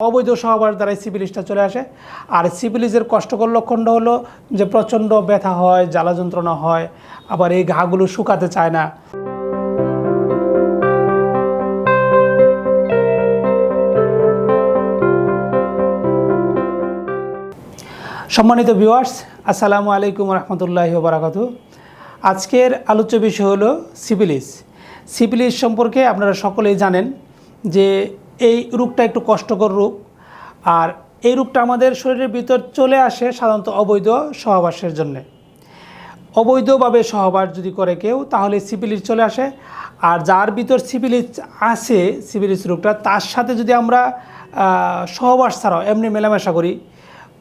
অবৈধ সহবাস দ্বারাই সিপিলিসটা চলে আসে। আর সিপিলিসের কষ্টকর লক্ষণটা হলো যে প্রচণ্ড ব্যথা হয়, জ্বালা যন্ত্রণা হয়, আবার এই ঘাগুলো শুকাতে চায় না। সম্মানিত ভিউয়ার্স আসসালামু আলাইকুম রহমতুল্লাহি বারাকাতু আজকের আলোচ্য বিষয় হলো সিভিলিস। সিপিলিস সম্পর্কে আপনারা সকলেই জানেন যে এই রোগটা একটু কষ্টকর রোগ আর এই রোগটা আমাদের শরীরের ভিতর চলে আসে সাধারণত অবৈধ সহবাসের জন্যে। অবৈধভাবে সহবাস যদি করে কেউ, তাহলে সিপিলিস চলে আসে। আর যার ভিতর সিপিলিস আছে সিপিলিস রোগটা তার সাথে যদি আমরা সহবাস ছাড়াও এমনি মেলামেশা করি,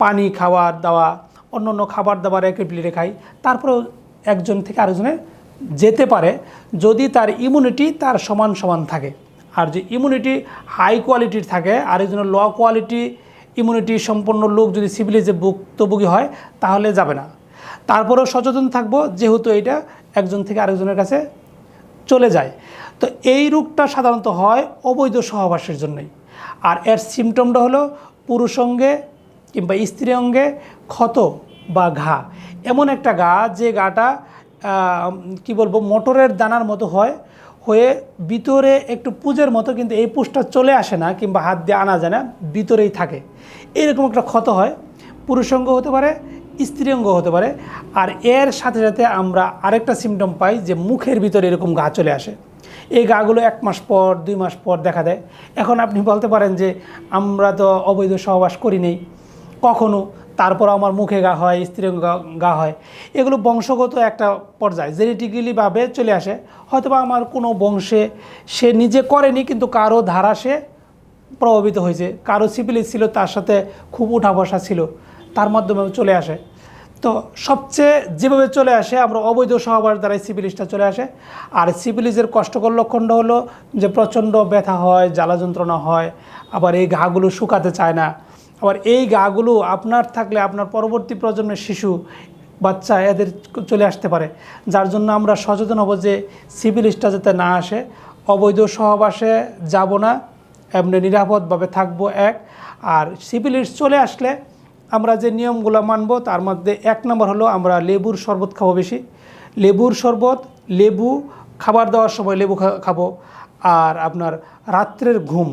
পানি, খাবার দাওয়া অন্য অন্য খাবার দাবার একই প্লেটে খাই, তারপরেও একজন থেকে আরেকজনে যেতে পারে। যদি তার ইমিউনিটি তার সমান সমান থাকে। আর যে ইমিউনিটি হাই কোয়ালিটির থাকে আরেকজনের লো কোয়ালিটি ইমিউনিটি সম্পন্ন লোক যদি সিভিলিজে ভুক্তভোগী হয়, তাহলে যাবে না। তারপরেও সচেতন থাকব, যেহেতু এটা একজন থেকে আরেকজনের কাছে চলে যায়। তো এই রোগটা সাধারণত হয় অবৈধ সহবাসের জন্যই। আর এর সিমটমটা হলো পুরুষ অঙ্গে কিংবা স্ত্রী অঙ্গে ক্ষত বা ঘা। এমন একটা গা যে গাটা কি বলব, মোটরের দানার মতো হয় হয়ে ভিতরে একটু পুজের মতো কিন্তু এই পুষটা চলে আসে না কিংবা হাত দিয়ে আনা যায় না, ভিতরেই থাকে। এরকম একটা ক্ষত হয়, পুরুষঙ্গ হতে পারে স্ত্রী অঙ্গ হতে পারে। আর এর সাথে সাথে আমরা আরেকটা সিমটম পাই যে মুখের ভিতরে এরকম ঘা চলে আসে। এই গাগুলো এক মাস পর, দুই মাস পর দেখা দেয়। এখন আপনি বলতে পারেন যে আমরা তো অবৈধ সহবাস করি নেই। কখনো তারপর আমার মুখে গা হয় স্ত্রী গা- হয়। এগুলো বংশগত একটা পর্যায়ে। জেনেটিক্যালিভাবে চলে আসে। হয়তোবা আমার কোনো বংশে সে নিজে করেনি, কিন্তু কারও ধারা সে প্রভাবিত হয়েছে। কারও সিপিলিস ছিল, তার সাথে খুব উঠা বসা ছিল। তার মাধ্যমে চলে আসে। তো সবচেয়ে যেভাবে চলে আসে, আমরা অবৈধ সহবাস দ্বারাই সিপিলিসটা চলে আসে। আর সিপিলিসের কষ্টকর লক্ষণটা হলো যে প্রচণ্ড ব্যথা হয় জ্বালা যন্ত্রণা হয়, আবার এই ঘাগুলো শুকাতে চায় না। আবার এই গাগুলো আপনার থাকলে আপনার পরবর্তী প্রজন্মের শিশু, বাচ্চা এদের চলে আসতে পারে। যার জন্য আমরা সচেতন হব যে সিভিলিসটা যাতে না আসে, অবৈধ সহবাসে যাব না, এমনি নিরাপদভাবে থাকব এক। আর সিভিলিস চলে আসলে আমরা যে নিয়মগুলো মানব, তার মধ্যে এক নম্বর হলো আমরা লেবুর শরবত খাব বেশি। লেবুর শরবত, লেবু, খাবার দেওয়ার সময় লেবু খাব। আর আপনার রাত্রের ঘুম।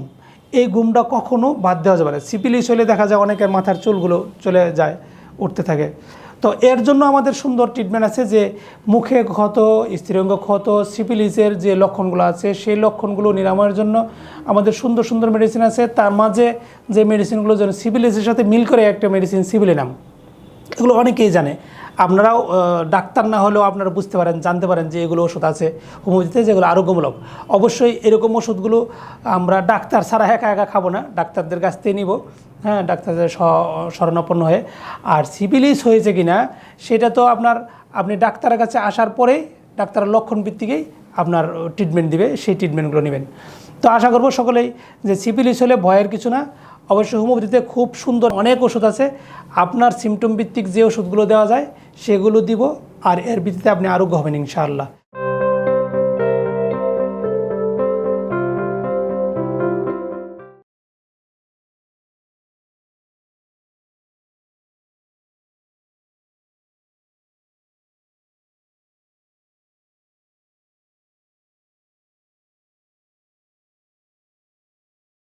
এই গুমটা কখনো বাদ দেওয়া যাবে না। সিপিলিস হলে দেখা যায় অনেকের মাথার চুলগুলো চলে যায়, উঠতে থাকে। তো এর জন্য আমাদের সুন্দর ট্রিটমেন্ট আছে যে, মুখে ক্ষত স্ত্রীঅঙ্গ ক্ষত সিপিলিসের যে লক্ষণগুলো আছে, সেই লক্ষণগুলো নিরাময়ের জন্য আমাদের সুন্দর সুন্দর মেডিসিন আছে। তার মাঝে যে মেডিসিনগুলো যেন সিভিলিসের সাথে মিল করে একটা মেডিসিন সিভিলিনাম এগুলো অনেকেই জানে। আপনারাও ডাক্তার না হলেও আপনারা বুঝতে পারেন, জানতে পারেন যে এগুলো ওষুধ আছে হোমিওপ্যাথিতে যেগুলো আরোগ্যমূলক। অবশ্যই এরকম ওষুধগুলো আমরা ডাক্তার ছাড়া একা একা খাব না, ডাক্তারদের কাছ থেকে নিব হ্যাঁ ডাক্তারদের শরণাপন্ন হয়ে। আর সিপিলিস হয়েছে কি না সেটা তো আপনার, আপনি ডাক্তারের কাছে আসার পরেই, ডাক্তারের লক্ষণ ভিত্তিকেই আপনার ট্রিটমেন্ট দিবে, সেই ট্রিটমেন্টগুলো নেবেন। তো আশা করব সকলেই যে সিপিলিস হলে ভয়ের কিছু না, অবশ্যই হোমিওপ্যাথিতে খুব সুন্দর অনেক ওষুধ আছে। আপনার সিমটম ভিত্তিক যে ওষুধগুলো দেওয়া যায়, সেগুলো দিব, আর এর ভিত্তিতে আপনি আরোগ্য হবেন ইনশাআল্লাহ।